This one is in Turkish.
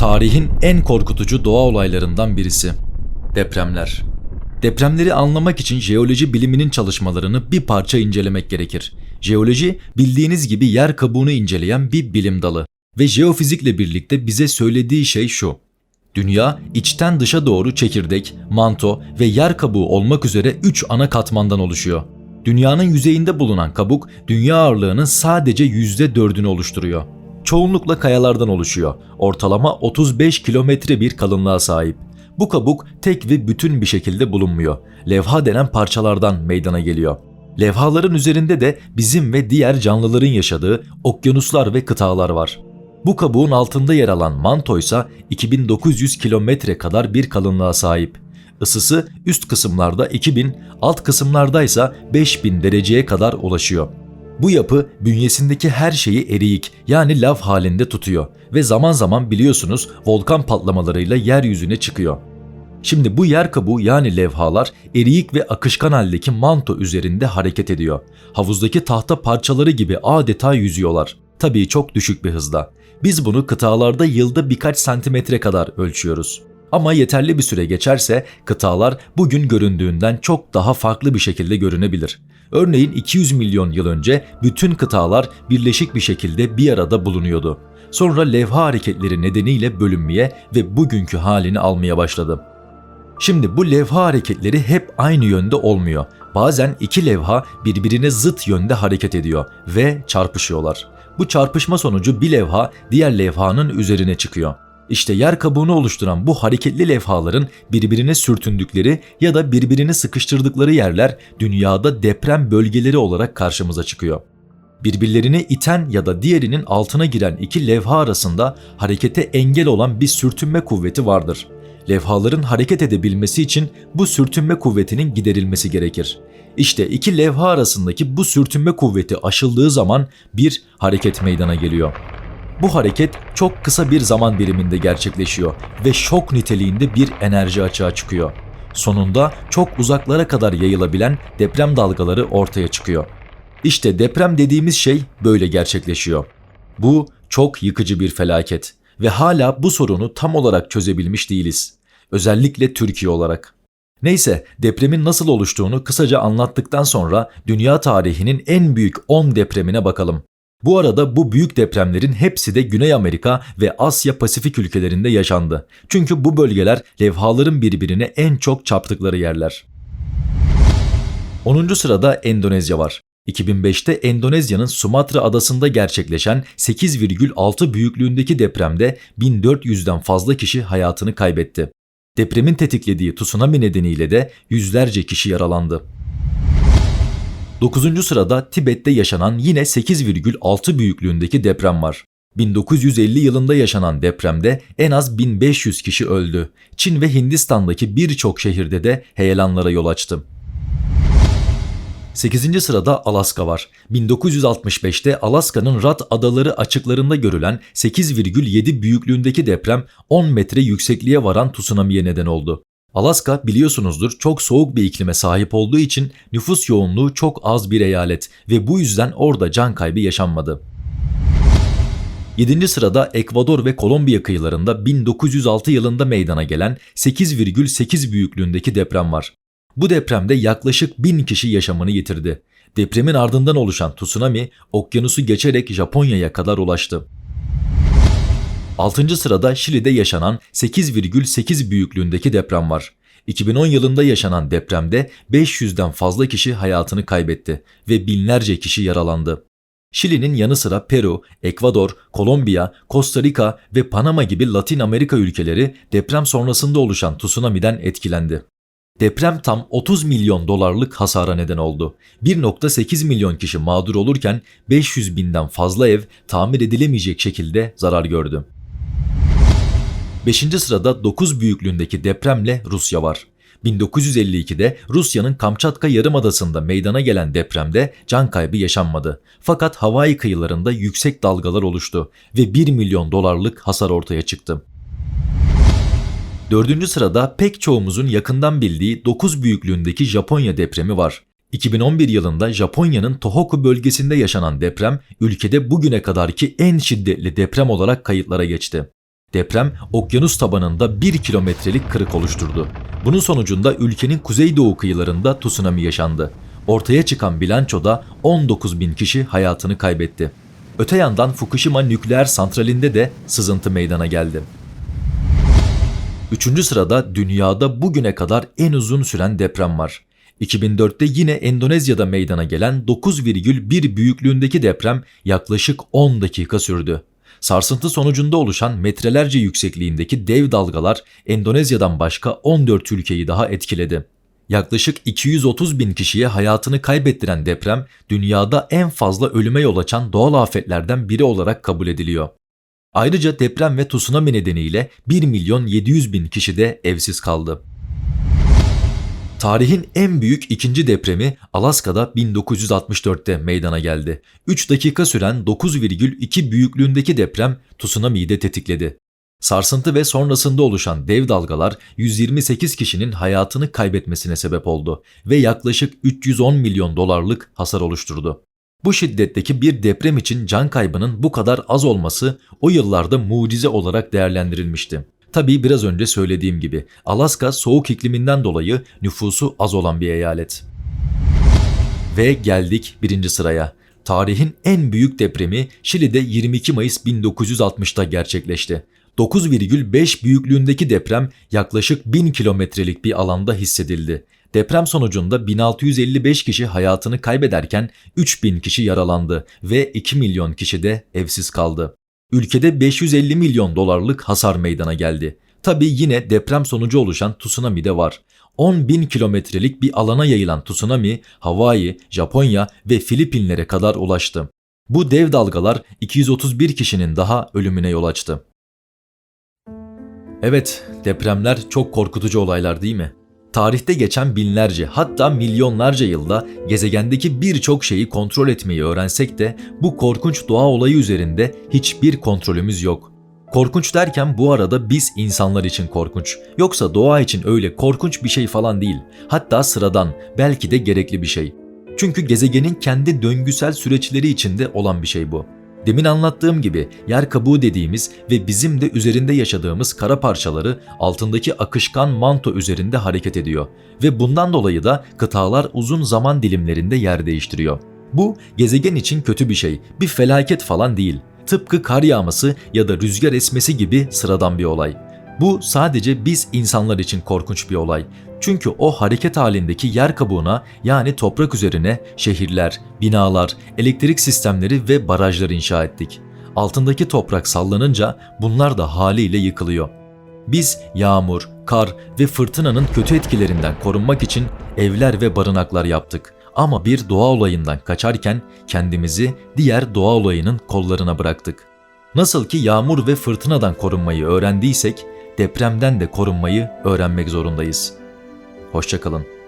Tarihin en korkutucu doğa olaylarından birisi. Depremler. Depremleri anlamak için jeoloji biliminin çalışmalarını bir parça incelemek gerekir. Jeoloji bildiğiniz gibi yer kabuğunu inceleyen bir bilim dalı ve jeofizikle birlikte bize söylediği şey şu. Dünya içten dışa doğru çekirdek, manto ve yer kabuğu olmak üzere 3 ana katmandan oluşuyor. Dünyanın yüzeyinde bulunan kabuk dünya ağırlığının sadece %4'ünü oluşturuyor. Çoğunlukla kayalardan oluşuyor. Ortalama 35 kilometre bir kalınlığa sahip. Bu kabuk tek ve bütün bir şekilde bulunmuyor. Levha denen parçalardan meydana geliyor. Levhaların üzerinde de bizim ve diğer canlıların yaşadığı okyanuslar ve kıtalar var. Bu kabuğun altında yer alan manto ise 2900 kilometre kadar bir kalınlığa sahip. Isısı üst kısımlarda 2000, alt kısımlarda ise 5000 dereceye kadar ulaşıyor. Bu yapı bünyesindeki her şeyi eriyik yani lav halinde tutuyor ve zaman zaman biliyorsunuz volkan patlamalarıyla yeryüzüne çıkıyor. Şimdi bu yer kabuğu yani levhalar eriyik ve akışkan haldeki manto üzerinde hareket ediyor. Havuzdaki tahta parçaları gibi adeta yüzüyorlar. Tabii çok düşük bir hızda. Biz bunu kıtalarda yılda birkaç santimetre kadar ölçüyoruz. Ama yeterli bir süre geçerse kıtalar bugün göründüğünden çok daha farklı bir şekilde görünebilir. Örneğin 200 milyon yıl önce bütün kıtalar birleşik bir şekilde bir arada bulunuyordu. Sonra levha hareketleri nedeniyle bölünmeye ve bugünkü halini almaya başladı. Şimdi bu levha hareketleri hep aynı yönde olmuyor. Bazen iki levha birbirine zıt yönde hareket ediyor ve çarpışıyorlar. Bu çarpışma sonucu bir levha diğer levhanın üzerine çıkıyor. İşte yer kabuğunu oluşturan bu hareketli levhaların birbirine sürtündükleri ya da birbirini sıkıştırdıkları yerler dünyada deprem bölgeleri olarak karşımıza çıkıyor. Birbirlerini iten ya da diğerinin altına giren iki levha arasında harekete engel olan bir sürtünme kuvveti vardır. Levhaların hareket edebilmesi için bu sürtünme kuvvetinin giderilmesi gerekir. İşte iki levha arasındaki bu sürtünme kuvveti aşıldığı zaman bir hareket meydana geliyor. Bu hareket çok kısa bir zaman diliminde gerçekleşiyor ve şok niteliğinde bir enerji açığa çıkıyor. Sonunda çok uzaklara kadar yayılabilen deprem dalgaları ortaya çıkıyor. İşte deprem dediğimiz şey böyle gerçekleşiyor. Bu çok yıkıcı bir felaket ve hala bu sorunu tam olarak çözebilmiş değiliz. Özellikle Türkiye olarak. Neyse depremin nasıl oluştuğunu kısaca anlattıktan sonra dünya tarihinin en büyük 10 depremine bakalım. Bu arada bu büyük depremlerin hepsi de Güney Amerika ve Asya Pasifik ülkelerinde yaşandı. Çünkü bu bölgeler levhaların birbirine en çok çarptıkları yerler. 10. sırada Endonezya var. 2005'te Endonezya'nın Sumatra adasında gerçekleşen 8,6 büyüklüğündeki depremde 1400'den fazla kişi hayatını kaybetti. Depremin tetiklediği tsunami nedeniyle de yüzlerce kişi yaralandı. 9. sırada Tibet'te yaşanan yine 8,6 büyüklüğündeki deprem var. 1950 yılında yaşanan depremde en az 1500 kişi öldü. Çin ve Hindistan'daki birçok şehirde de heyelanlara yol açtı. 8. sırada Alaska var. 1965'te Alaska'nın Rat Adaları açıklarında görülen 8,7 büyüklüğündeki deprem 10 metre yüksekliğe varan tsunami'ye neden oldu. Alaska biliyorsunuzdur çok soğuk bir iklime sahip olduğu için nüfus yoğunluğu çok az bir eyalet ve bu yüzden orada can kaybı yaşanmadı. 7. sırada Ekvador ve Kolombiya kıyılarında 1906 yılında meydana gelen 8,8 büyüklüğündeki deprem var. Bu depremde yaklaşık 1000 kişi yaşamını yitirdi. Depremin ardından oluşan tsunami okyanusu geçerek Japonya'ya kadar ulaştı. 6. sırada Şili'de yaşanan 8,8 büyüklüğündeki deprem var. 2010 yılında yaşanan depremde 500'den fazla kişi hayatını kaybetti ve binlerce kişi yaralandı. Şili'nin yanı sıra Peru, Ekvador, Kolombiya, Costa Rica ve Panama gibi Latin Amerika ülkeleri deprem sonrasında oluşan tsunami'den etkilendi. Deprem tam 30 milyon dolarlık hasara neden oldu. 1.8 milyon kişi mağdur olurken 500 binden fazla ev tamir edilemeyecek şekilde zarar gördü. 5. sırada 9 büyüklüğündeki depremle Rusya var. 1952'de Rusya'nın Kamçatka Yarımadası'nda meydana gelen depremde can kaybı yaşanmadı. Fakat Hawaii kıyılarında yüksek dalgalar oluştu ve 1 milyon dolarlık hasar ortaya çıktı. Dördüncü sırada pek çoğumuzun yakından bildiği 9 büyüklüğündeki Japonya depremi var. 2011 yılında Japonya'nın Tohoku bölgesinde yaşanan deprem ülkede bugüne kadarki en şiddetli deprem olarak kayıtlara geçti. Deprem okyanus tabanında 1 kilometrelik kırık oluşturdu. Bunun sonucunda ülkenin kuzeydoğu kıyılarında tsunami yaşandı. Ortaya çıkan bilançoda 19 bin kişi hayatını kaybetti. Öte yandan Fukushima nükleer santralinde de sızıntı meydana geldi. Üçüncü sırada dünyada bugüne kadar en uzun süren deprem var. 2004'te yine Endonezya'da meydana gelen 9,1 büyüklüğündeki deprem yaklaşık 10 dakika sürdü. Sarsıntı sonucunda oluşan metrelerce yüksekliğindeki dev dalgalar Endonezya'dan başka 14 ülkeyi daha etkiledi. Yaklaşık 230 bin kişiye hayatını kaybettiren deprem dünyada en fazla ölüme yol açan doğal afetlerden biri olarak kabul ediliyor. Ayrıca deprem ve tsunami nedeniyle 1 milyon 700 bin kişi de evsiz kaldı. Tarihin en büyük ikinci depremi Alaska'da 1964'te meydana geldi. 3 dakika süren 9,2 büyüklüğündeki deprem tsunami'yi de tetikledi. Sarsıntı ve sonrasında oluşan dev dalgalar 128 kişinin hayatını kaybetmesine sebep oldu ve yaklaşık 310 milyon dolarlık hasar oluşturdu. Bu şiddetteki bir deprem için can kaybının bu kadar az olması o yıllarda mucize olarak değerlendirilmişti. Tabii biraz önce söylediğim gibi Alaska soğuk ikliminden dolayı nüfusu az olan bir eyalet. Ve geldik birinci sıraya. Tarihin en büyük depremi Şili'de 22 Mayıs 1960'ta gerçekleşti. 9,5 büyüklüğündeki deprem yaklaşık 1000 kilometrelik bir alanda hissedildi. Deprem sonucunda 1655 kişi hayatını kaybederken 3000 kişi yaralandı ve 2 milyon kişi de evsiz kaldı. Ülkede 550 milyon dolarlık hasar meydana geldi. Tabi yine deprem sonucu oluşan tsunami de var. 10 bin kilometrelik bir alana yayılan tsunami Hawaii, Japonya ve Filipinlere kadar ulaştı. Bu dev dalgalar 231 kişinin daha ölümüne yol açtı. Evet, depremler çok korkutucu olaylar değil mi? Tarihte geçen binlerce hatta milyonlarca yılda gezegendeki birçok şeyi kontrol etmeyi öğrensek de bu korkunç doğa olayı üzerinde hiçbir kontrolümüz yok. Korkunç derken bu arada biz insanlar için korkunç. Yoksa doğa için öyle korkunç bir şey falan değil. Hatta sıradan, belki de gerekli bir şey. Çünkü gezegenin kendi döngüsel süreçleri içinde olan bir şey bu. Demin anlattığım gibi yer kabuğu dediğimiz ve bizim de üzerinde yaşadığımız kara parçaları altındaki akışkan manto üzerinde hareket ediyor ve bundan dolayı da kıtalar uzun zaman dilimlerinde yer değiştiriyor. Bu gezegen için kötü bir şey, bir felaket falan değil. Tıpkı kar yağması ya da rüzgar esmesi gibi sıradan bir olay. Bu sadece biz insanlar için korkunç bir olay. Çünkü o hareket halindeki yer kabuğuna yani toprak üzerine şehirler, binalar, elektrik sistemleri ve barajlar inşa ettik. Altındaki toprak sallanınca bunlar da haliyle yıkılıyor. Biz yağmur, kar ve fırtınanın kötü etkilerinden korunmak için evler ve barınaklar yaptık. Ama bir doğa olayından kaçarken kendimizi diğer doğa olayının kollarına bıraktık. Nasıl ki yağmur ve fırtınadan korunmayı öğrendiysek depremden de korunmayı öğrenmek zorundayız. Hoşçakalın.